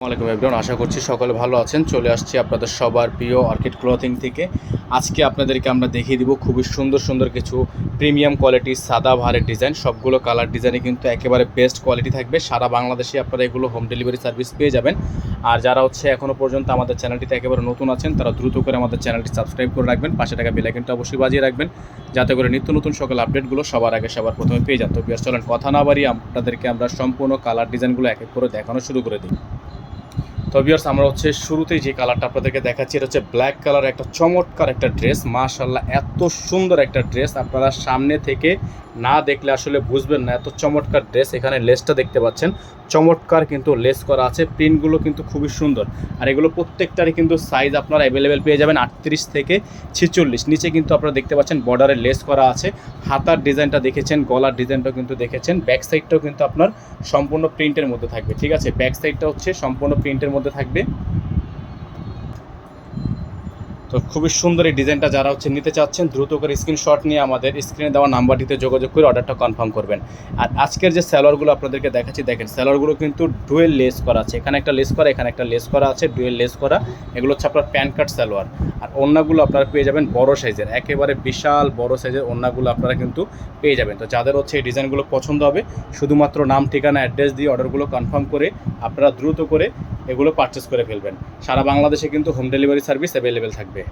আসসালামাইকুম এভরিওয়ান আশা করছি সকলে ভালো আছেন। চলে আসছি আপনাদের সবার প্রিয় অর্কিড ক্লথিং থেকে। আজকে আপনাদেরকে আমরা দেখিয়ে দিব খুবই সুন্দর সুন্দর কিছু প্রিমিয়াম কোয়ালিটি সাদা ভারের ডিজাইন। সবগুলো কালার ডিজাইনে কিন্তু একেবারে বেস্ট কোয়ালিটি থাকবে। সারা বাংলাদেশে আপনারা এগুলো হোম ডেলিভারি সার্ভিস পেয়ে যাবেন। আর যারা হচ্ছে এখনও পর্যন্ত আমাদের চ্যানেলটিতে একেবারে নতুন আছেন, তারা দ্রুত করে আমাদের চ্যানেলটি সাবস্ক্রাইব করে রাখবেন। পাশে টাকা বেলাইকনটা অবশ্যই বাজিয়ে রাখবেন, যাতে করে নিত্য নতুন সকল আপডেটগুলো সবার আগে, সবার প্রথমে পেয়ে যান। তো বিয়ার চলেন কথা না বাড়িয়ে আপনাদেরকে আমরা সম্পূর্ণ কালার ডিজাইনগুলো এক এক করে দেখানো শুরু করে দিই। তো বিয়ার্স আমরা হচ্ছে শুরুতেই যে কালারটা আপনাদেরকে দেখাচ্ছি, এটা হচ্ছে ব্ল্যাক কালার একটা চমৎকার একটা ড্রেস মাশাল্লাহ এত সুন্দর একটা ড্রেস আপনারা সামনে থেকে না দেখলে আসলে বুঝবেন না, এত চমৎকার ড্রেস এখানে লেসটা দেখতে পাচ্ছেন। চমৎকার কিন্তু লেস করা আছে, প্রিন্টগুলো কিন্তু খুবই সুন্দর। আর এগুলো প্রত্যেকটারই কিন্তু সাইজ আপনারা অ্যাভেলেবেল পেয়ে যাবেন আটত্রিশ থেকে ছেচল্লিশ। নিচে কিন্তু আপনারা দেখতে পাচ্ছেন বর্ডারে লেস করা আছে। হাতার ডিজাইনটা দেখেছেন, গলার ডিজাইনটাও কিন্তু দেখেছেন। ব্যাক সাইডটাও কিন্তু আপনার সম্পূর্ণ প্রিন্টের মধ্যে থাকবে, ঠিক আছে? ব্যাক সাইডটা হচ্ছে সম্পূর্ণ প্রিন্টের মধ্যে থাকবে। তো খুবই সুন্দর এই ডিজাইনটা যারা হচ্ছে নিতে চাচ্ছেন, দ্রুত করে স্ক্রিনশট নিয়ে আমাদের স্ক্রিনে দেওয়া নাম্বারটিতে যোগাযোগ করে অর্ডারটা কনফার্ম করবেন। আর আজকের যে স্যালোয়ারগুলো আপনাদেরকে দেখাচ্ছি, দেখেন স্যালোয়ারগুলো কিন্তু ডুয়েল লেস করা আছে। এখানে একটা লেস করা, এখানে একটা লেস করা আছে ডুয়েল লেস করা। এগুলো হচ্ছে আপনার প্যান কার্ড স্যালোয়ার আর ওন্নাগুলো আপনারা পেয়ে যাবেন বড় সাইজের একেবারে বিশাল বড় সাইজের ওন্নাগুলো আপনারা কিন্তু পেয়ে যাবেন। তো যাদের হচ্ছে এই ডিজাইনগুলো পছন্দ হবে, শুধুমাত্র নাম, ঠিকানা অ্যাড্রেস দিয়ে অর্ডারগুলো কনফার্ম করে আপনারা দ্রুত করে এগুলো পারচেস করে ফেলবেন। সারা বাংলাদেশে কিন্তু হোম ডেলিভারি সার্ভিস অ্যাভেলেবেল থাকবে।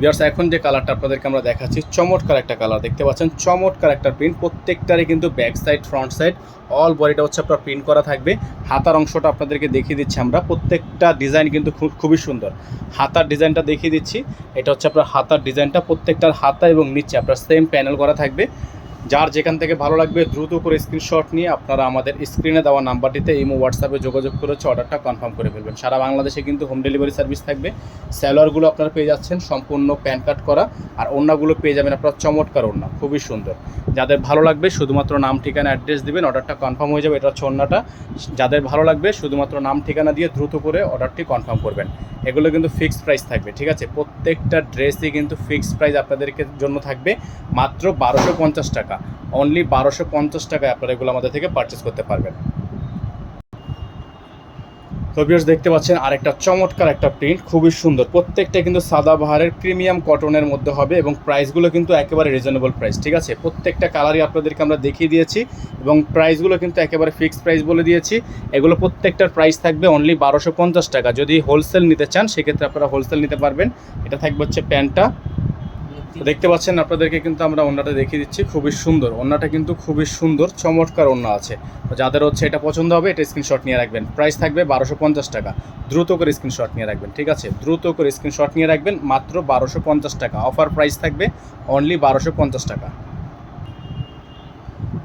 বিয়ার্স এখন যে কালারটা আপনাদেরকে আমরা দেখাচ্ছি, চমৎকার একটা কালার দেখতে পাচ্ছেন? চমৎকার একটা প্রিন্ট প্রত্যেকটারই কিন্তু back side front side all বডিটা হচ্ছে আপনার প্রিন্ট করা থাকবে। হাতার অংশটা আপনাদেরকে দেখিয়ে দিচ্ছি আমরা। প্রত্যেকটা ডিজাইন কিন্তু খুব, খুবই সুন্দর। হাতার ডিজাইনটা দেখিয়ে দিচ্ছি। এটা হচ্ছে আপনার হাতার ডিজাইনটা প্রত্যেকটার হাতা এবং নিচে আপনার সেম প্যানেল করা থাকবে। যার যেখান থেকে ভালো লাগবে দ্রুত করে স্ক্রিনশট নিয়ে আপনারা আমাদের স্ক্রিনে দেওয়া নাম্বারটিতে ইমো হোয়াটসঅ্যাপে যোগাযোগ করে হচ্ছে অর্ডারটা কনফার্ম করে ফেলবেন। সারা বাংলাদেশে কিন্তু হোম ডেলিভারি সার্ভিস থাকবে। স্যালোয়ারগুলো আপনারা পেয়ে যাচ্ছেন সম্পূর্ণ প্যান কাট করা আর ওড়নাগুলো পেয়ে যাবেন আপনার চমৎকার ওড়না, খুবই সুন্দর। যাদের ভালো লাগবে শুধুমাত্র নাম, ঠিকানা অ্যাড্রেস দিবেন অর্ডারটা কনফার্ম হয়ে যাবে। এটা হচ্ছে যাদের ভালো লাগবে শুধুমাত্র নাম, ঠিকানা দিয়ে দ্রুত করে অর্ডারটি কনফার্ম করবেন। এগুলো কিন্তু ফিক্সড প্রাইস থাকবে, ঠিক আছে? প্রত্যেকটা ড্রেসই কিন্তু ফিক্সড প্রাইস আপনাদেরকে জন্য থাকবে, মাত্র বারোশো পঞ্চাশ টাকা। অনলি বারোশো পঞ্চাশ টাকায় আপনারা এগুলো আমাদের থেকে পারচেস করতে পারবেন। তো ভিউয়ার্স দেখতে পাচ্ছেন আরেকটা চমৎকার একটা প্রিন্ট খুবই সুন্দর। প্রত্যেকটা কিন্তু সাদা বাহারের প্রিমিয়াম কটনের মধ্যে হবে এবং প্রাইসগুলো কিন্তু একেবারে রিজনেবল প্রাইস ঠিক আছে? প্রত্যেকটা কালারই আপনাদেরকে আমরা দেখিয়ে দিয়েছি এবং প্রাইসগুলো কিন্তু একেবারে ফিক্সড প্রাইস বলে দিয়েছি। এগুলো প্রত্যেকটার প্রাইস থাকবে অনলি বারোশো পঞ্চাশ টাকা। যদি হোলসেল নিতে চান, সেক্ষেত্রে আপনারা হোলসেল নিতে পারবেন। এটা থাকবে হচ্ছে প্যান্টটা। দেখতে পাচ্ছেন আপনাদেরকে কিন্তু আমরা ওনাটা দেখিয়ে দিচ্ছি। খুবই সুন্দর। ওনাটা কিন্তু খুবই সুন্দর, চমৎকার ওনা আছে। যাদের হচ্ছে এটা পছন্দ হবে, এটা স্ক্রিনশট নিয়ে রাখবেন। প্রাইস থাকবে বারোশো পঞ্চাশ টাকা। দ্রুত করে স্ক্রিনশট নিয়ে রাখবেন, ঠিক আছে? দ্রুত করে স্ক্রিনশট নিয়ে রাখবেন, মাত্র বারোশো পঞ্চাশ টাকা। অফার প্রাইস থাকবে অনলি বারোশো পঞ্চাশ টাকা।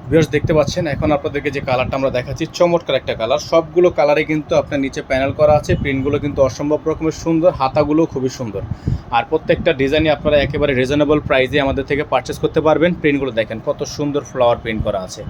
ভিউয়ার্স দেখতে পাচ্ছেন, এখন আপনাদেরকে যে কালারটা আমরা দেখাচ্ছি, চমৎকার একটা কালার সবগুলো কালারে কিন্তু আপনার নিচে প্যানেল করা আছে প্রিন্টগুলো কিন্তু অসম্ভব রকমের সুন্দর হাতাগুলো খুবই সুন্দর। আর প্রত্যেকটা ডিজাইনই আপনারা একেবারে রিজনেবল প্রাইসে আমাদের থেকে পারচেস করতে পারবেন। প্রিন্টগুলো দেখেন কত সুন্দর ফ্লাওয়ার প্রিন্ট করা আছে।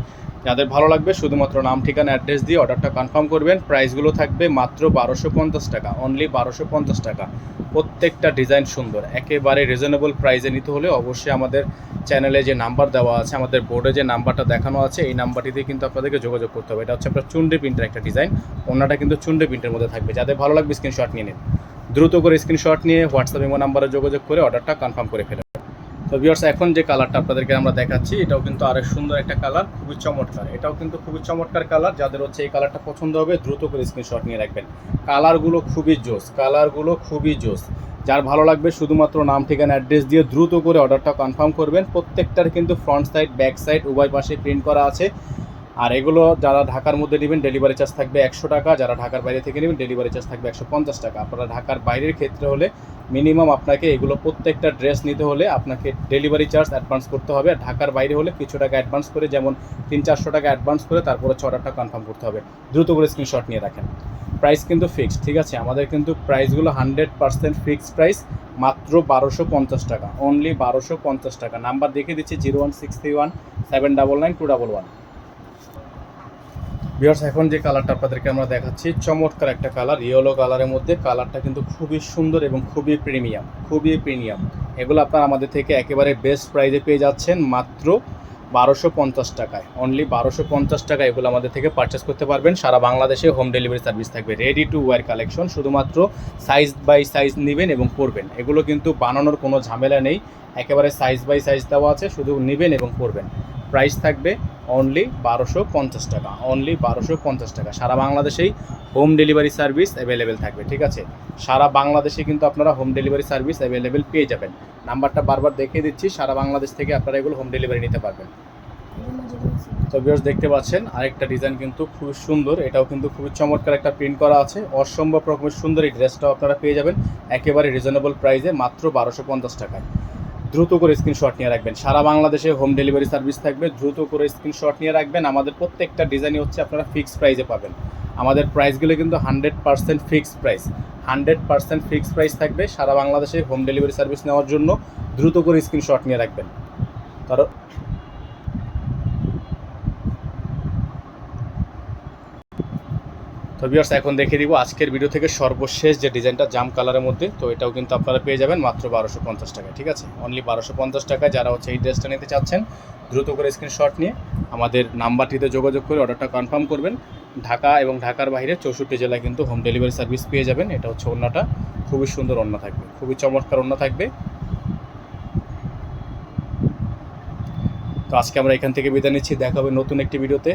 যাদের ভালো লাগবে, শুধুমাত্র নাম, ঠিকানা অ্যাড্রেস দিয়ে অর্ডারটা কনফার্ম করবেন। প্রাইসগুলো থাকবে মাত্র বারোশো পঞ্চাশ টাকা অনলি বারোশো পঞ্চাশ টাকা। প্রত্যেকটা ডিজাইন সুন্দর, একেবারে রিজনেবল প্রাইসে নিতে হলে অবশ্যই আমাদের চ্যানেলে যে নাম্বার দেওয়া আছে, আমাদের বোর্ডে যে নাম্বারটা দেখানো আছে, এই নাম্বারটিতে কিন্তু আপনাদেরকে যোগাযোগ করতে হবে। এটা হচ্ছে আপনার চুন্ডে প্রিন্টের একটা ডিজাইন ওনাটা কিন্তু চুন্ডে প্রিন্টের মধ্যে থাকবে। যাদের ভালো লাগবে স্ক্রিনশট নিয়ে নিন। দ্রুত করে স্ক্রিনশট নিয়ে হোয়াটসঅ্যাপ ইমো নাম্বারে যোগাযোগ করে অর্ডারটা কনফার্ম করে ফেলেন। তো ভিউয়ার্স এখন যে কালারটা আপনাদেরকে আমরা দেখাচ্ছি, এটাও কিন্তু আরেক সুন্দর একটা কালার খুবই চমৎকার। এটাও কিন্তু খুবই চমৎকার কালার যাদের হচ্ছে এই কালারটা পছন্দ হবে, দ্রুত করে স্ক্রিনশট নিয়ে রাখবেন। কালারগুলো খুবই জোস কালারগুলো খুবই জোস। যার ভালো লাগবে, শুধুমাত্র নাম, ঠিকানা অ্যাড্রেস দিয়ে দ্রুত করে অর্ডারটা কনফার্ম করবেন। প্রত্যেকটার কিন্তু ফ্রন্ট সাইড ব্যাক সাইড উভয় পাশে প্রিন্ট করা আছে। আর এগুলো যারা ঢাকার মধ্যে নেবেন ডেলিভারি চার্জ থাকবে একশো টাকা, যারা ঢাকার বাইরে থেকে নেবেন ডেলিভারি চার্জ থাকবে একশো পঞ্চাশ টাকা। আপনারা ঢাকার বাইরের ক্ষেত্রে হলে মিনিমাম আপনাকে এগুলো প্রত্যেকটা ড্রেস নিতে হলে আপনাকে ডেলিভারি চার্জ অ্যাডভান্স করতে হবে। আর ঢাকার বাইরে হলে কিছু টাকা অ্যাডভান্স করে, যেমন তিন চারশো টাকা অ্যাডভান্স করে, তারপরে ছ অর্ডারটা কনফার্ম করতে হবে। দ্রুত করে স্ক্রিনশট নিয়ে রাখেন। প্রাইস কিন্তু ফিক্সড ঠিক আছে? আমাদের কিন্তু প্রাইসগুলো হান্ড্রেড পার্সেন্ট ফিক্সড প্রাইস মাত্র বারোশো পঞ্চাশ টাকা। অনলি বারোশো পঞ্চাশ টাকা। নাম্বার দেখে দিচ্ছি zero one six three one seven double nine two double one বিয়ার্স এখন যে কালারটা আপনাদেরকে আমরা দেখাচ্ছি, চমৎকার একটা কালার ইয়েলো কালারের মধ্যে কালারটা কিন্তু খুবই সুন্দর এবং খুবই প্রিমিয়াম খুবই প্রিমিয়াম এগুলো আপনারা আমাদের থেকে একেবারে বেস্ট প্রাইজে পেয়ে যাচ্ছেন মাত্র বারোশো পঞ্চাশ টাকায়। অনলি বারোশো পঞ্চাশ টাকা এগুলো আমাদের থেকে পারচেস করতে পারবেন। সারা বাংলাদেশে হোম ডেলিভারি সার্ভিস থাকবে। রেডি টু ওয়্যার কালেকশন শুধুমাত্র সাইজ বাই সাইজ নেবেন এবং পরবেন। এগুলো কিন্তু বানানোর কোনো ঝামেলা নেই। একেবারে সাইজ বাই সাইজ দেওয়া আছে, শুধু নেবেন এবং পরবেন। প্রাইস থাকবে অনলি বারোশো পঞ্চাশ টাকা অনলি বারোশো পঞ্চাশ টাকা। সারা বাংলাদেশেই হোম ডেলিভারি সার্ভিস অ্যাভেলেবেল থাকবে, ঠিক আছে? সারা বাংলাদেশে কিন্তু আপনারা হোম ডেলিভারি সার্ভিস অ্যাভেলেবেল পেয়ে যাবেন। নাম্বারটা বারবার দেখিয়ে দিচ্ছি, সারা বাংলাদেশ থেকে আপনারা এগুলো হোম ডেলিভারি নিতে পারবেন। তো ভিউয়ার্স দেখতে পাচ্ছেন, আরেকটা ডিজাইন কিন্তু খুব সুন্দর, এটাও কিন্তু খুবই চমৎকার একটা প্রিন্ট করা আছে। অসম্ভব রকমের সুন্দর এই ড্রেসটাও আপনারা পেয়ে যাবেন, একেবারে রিজনেবল প্রাইসে মাত্র বারোশো পঞ্চাশ টাকায়। দ্রুত করে স্ক্রিনশট নিয়ে রাখবেন। সারা বাংলাদেশে হোম ডেলিভারি সার্ভিস থাকবে, দ্রুত করে স্ক্রিনশট নিয়ে রাখবেন। আমাদের প্রত্যেকটা ডিজাইনই হচ্ছে আপনারা ফিক্সড প্রাইসে পাবেন। আমাদের প্রাইসগুলো কিন্তু hundred percent fixed price hundred percent fixed price থাকবে সারা বাংলাদেশে হোম ডেলিভারি সার্ভিস নেওয়ার জন্য। দ্রুত করে স্ক্রিনশট নিয়ে রাখবেন। কারণ তো ভিউয়ার্স এখন দেখিয়ে দিব আজকের ভিডিও থেকে সর্বশেষ যে ডিজাইনটা জাম কালারের মধ্যে, তো এটাও কিন্তু আপনারা পেয়ে যাবেন মাত্র বারোশো পঞ্চাশ টাকায়, ঠিক আছে? অনলি বারোশো পঞ্চাশ টাকায় যারা হচ্ছে এই ড্রেসটা নিতে চাচ্ছেন, দ্রুত করে স্ক্রিনশট নিয়ে আমাদের নাম্বারটিতে যোগাযোগ করে অর্ডারটা কনফার্ম করবেন। ঢাকা এবং ঢাকার বাইরে চৌষট্টি জেলায় কিন্তু হোম ডেলিভারি সার্ভিস পেয়ে যাবেন, এটা হচ্ছে অন্যটা খুবই সুন্দর অন্য থাকবে, খুবই চমৎকার অন্য থাকবে। তো আজকে আমরা এখান থেকে বিদায় নিচ্ছি দেখা হবে নতুন একটি ভিডিওতে